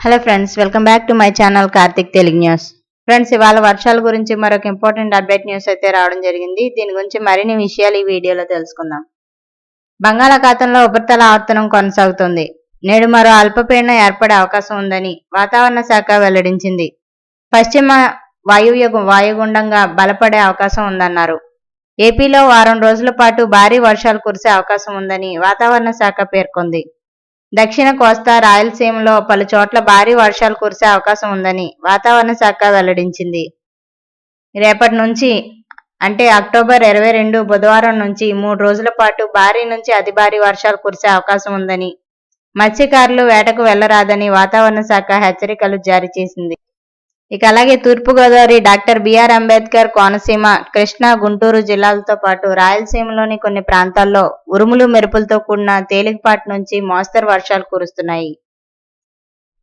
Hello friends welcome back to my channel Karthik Telugu news friends ఇవాళ వర్షాల గురించి మరొక ఇంపార్టెంట్ అప్డేట్ న్యూస్ అయితే రావడం జరిగింది. దీని గురించి మరిన్ని విషయాలు ఈ వీడియోలో తెలుసుకుందాం. బంగాళాఖాతంలో ఉపరితల ఆవర్తనం కొనసాగుతుంది. నేడు మరో అల్పపీడనం ఏర్పడే అవకాశం ఉందని వాతావరణ శాఖ వెల్లడించింది. పశ్చిమ వాయువ్య వాయుగుండంగా బలపడే అవకాశం ఉందన్నారు. ఏపీలో వారం రోజుల పాటు భారీ వర్షాలు కురిసే అవకాశం ఉందని వాతావరణ శాఖ పేర్కొంది. దక్షిణ కోస్తా రాయలసీమలో పలు చోట్ల భారీ వర్షాలు కురిసే అవకాశం ఉందని వాతావరణ శాఖ వెల్లడించింది. రేపటి నుంచి అంటే అక్టోబర్ ఇరవై రెండు బుధవారం నుంచి మూడు రోజుల పాటు భారీ నుంచి అతి భారీ వర్షాలు కురిసే అవకాశం ఉందని మత్స్యకారులు వేటకు వెళ్ళరాదని వాతావరణ శాఖ హెచ్చరికలు జారీ చేసింది. ఇక అలాగే Turpugodavari doctor B R Ambedkar Konaseema Krishna Guntur జిల్లాలతో పాటు రాయలసీమలోని కొన్ని ప్రాంతాల్లో ఉరుములు మెరుపులతో కూడిన తేలికపాటి నుంచి మోస్తరు వర్షాలు కురుస్తున్నాయి.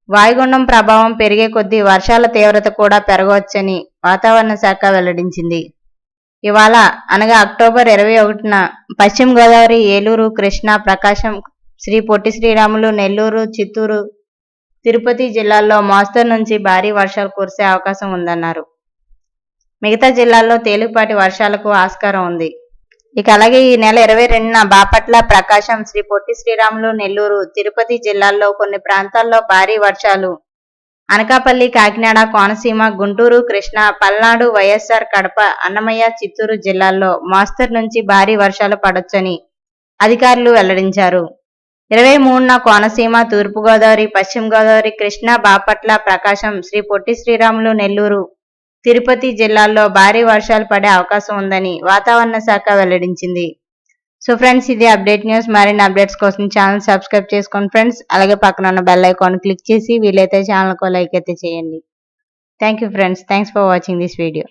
వాయుగుండం ప్రభావం పెరిగే కొద్దీ వర్షాల తీవ్రత కూడా పెరగవచ్చని వాతావరణ శాఖ వెల్లడించింది. ఇవాళ అనగా అక్టోబర్ ఇరవై ఒకటిన పశ్చిమ గోదావరి ఏలూరు కృష్ణా ప్రకాశం శ్రీ పొట్టి శ్రీరాములు నెల్లూరు చిత్తూరు తిరుపతి జిల్లాల్లో మోస్తరు నుంచి భారీ వర్షాలు కురిసే అవకాశం ఉందన్నారు. మిగతా జిల్లాల్లో తేలికపాటి వర్షాలకు ఆస్కారం ఉంది. ఇక అలాగే ఈ నెల ఇరవై రెండున బాపట్ల ప్రకాశం శ్రీ పొట్టి శ్రీరాములు నెల్లూరు తిరుపతి జిల్లాల్లో కొన్ని ప్రాంతాల్లో భారీ వర్షాలు. అనకాపల్లి కాకినాడ కోనసీమ గుంటూరు కృష్ణా పల్నాడు వైఎస్ఆర్ కడప అన్నమయ్య చిత్తూరు జిల్లాల్లో మోస్తరు నుంచి భారీ వర్షాలు పడొచ్చని అధికారులు వెల్లడించారు. ఇరవై మూడున కోనసీమ తూర్పుగోదావరి పశ్చిమ గోదావరి కృష్ణా బాపట్ల ప్రకాశం శ్రీ పొట్టి శ్రీరాములు నెల్లూరు. తిరుపతి జిల్లాల్లో భారీ వర్షాలు పడే అవకాశం ఉందని వాతావరణ శాఖ వెల్లడించింది. సో ఫ్రెండ్స్ ఇది అప్డేట్ న్యూస్. మరిన్ని అప్డేట్స్ కోసం ఛానల్ సబ్స్క్రైబ్ చేసుకోండి ఫ్రెండ్స్. అలాగే పక్కన ఉన్న బెల్ ఐకాన్ క్లిక్ చేసి వీలైతే ఛానల్కు లైక్ అయితే చేయండి. Thank you friends. Thanks for watching this video.